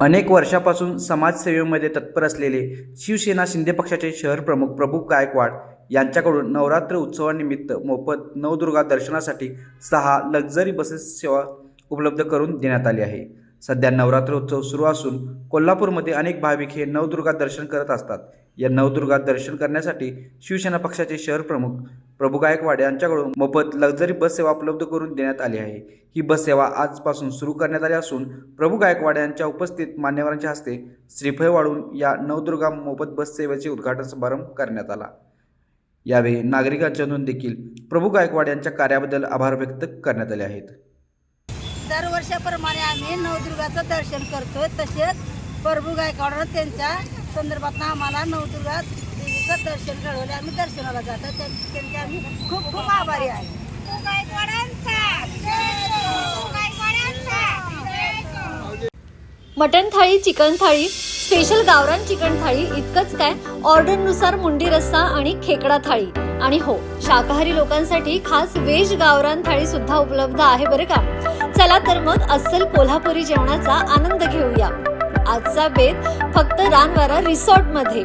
अनेक वर्षापासून समाजसेवेमध्ये तत्पर असलेले शिवसेना शिंदे पक्षाचे शहर प्रमुख प्रभू गायकवाड यांच्याकडून नवरात्र उत्सवानिमित्त मोफत नवदुर्गा दर्शनासाठी सहा लक्झरी बसेस सेवा उपलब्ध करून देण्यात आली आहे. सध्या नवरात्र उत्सव सुरू असून कोल्हापूरमध्ये अनेक भाविक हे नवदुर्गा दर्शन करत असतात. या नवदुर्गा दर्शन करण्यासाठी शिवसेना पक्षाचे शहर प्रमुख प्रभू गायकवाड यांच्याकडून मोफत लक्झरी बस सेवा उपलब्ध करून देण्यात आली आहे. ही बस सेवा आजपासून सुरू करण्यात आली असून प्रभू गायकवाड यांच्या उपस्थित मान्यवरांच्या हस्ते श्रीफळ वाढून या नवदुर्गा मोफत बस सेवेचे उद्घाटन समारंभ करण्यात आला. यावेळी नागरिकांच्यातून देखील प्रभू गायकवाड यांच्या कार्याबद्दल आभार व्यक्त करण्यात आले आहेत. दरवर्षाप्रमाणे आम्ही नवदुर्गाचं दर्शन करतोय. तसेच प्रभू गायकवाड त्यांच्या संदर्भात आम्हाला नवदुर्गा देवीचं दर्शन घडवलं आम्ही दर्शनाला जातो त्यांचे आम्ही खूप खूप आभारी आहे. मटन थाळी चिकन थाळी स्पेशल गावरान चिकन थाळी इतकंच काय? ऑर्डरनुसार मुंडी रस्सा आणि खेकडा थाळी. आणि हो शाकाहारी लोकांसाठी खास वेज गावरान थाळी सुद्धा उपलब्ध आहे बरं का? चला तर मग अस्सल कोल्हापुरी जेवणाचा आनंद घेऊया. आजचा बेत फक्त रानवारा रिसॉर्टमध्ये